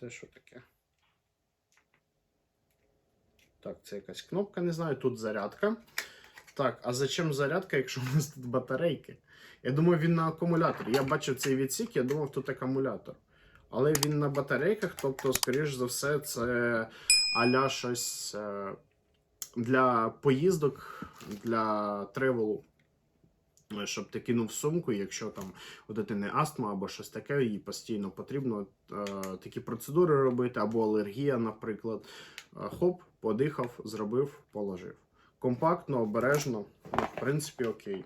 Це що таке? Так, це якась кнопка, не знаю, тут зарядка. Так, а зачем зарядка, якщо у нас тут батарейки? Я думаю, він на акумуляторі. Я бачив цей відсік, я думав, тут акумулятор. Але він на батарейках, тобто, скоріш за все, це аля щось е, для поїздок, для тревелу. Е, Щоб ти кинув сумку, якщо там у дитини астма або щось таке, їй постійно потрібно е, такі процедури робити, або алергія, наприклад. Е, Хоп, подихав, зробив, положив. Компактно, обережно, ну, в принципі, окей.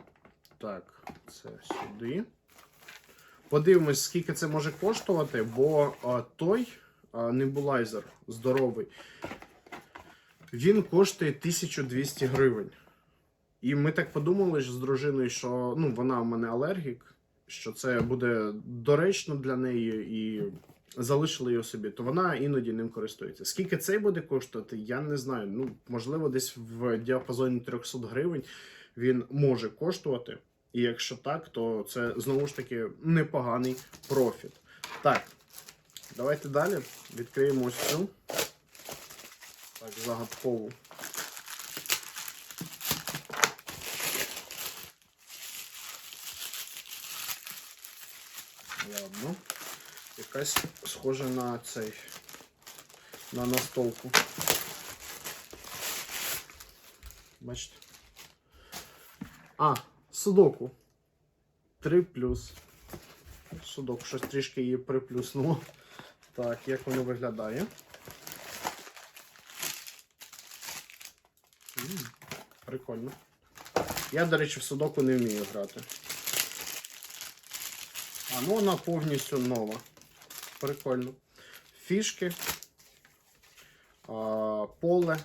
Так, це сюди. Подивимось, скільки це може коштувати, бо е, той е, небулайзер здоровий, він коштує 1200 гривень. І ми так подумали з дружиною, що ну, вона у мене алергік, що це буде доречно для неї і залишили його собі, то вона іноді ним користується. Скільки цей буде коштувати, я не знаю. Ну, можливо, десь в діапазоні 300 гривень він може коштувати. І якщо так, то це знову ж таки непоганий профіт. Так, давайте далі відкриємо ось цю так, загадкову. Ладно. Якась схожа на цей. На настолку. Бачите? А, судоку. 3 плюс. Судоку щось трішки її приплюснуло. Так, як воно виглядає? Прикольно. Я, до речі, в судоку не вмію грати. А, ну вона повністю нова. Прикольно. Фішки. Поле.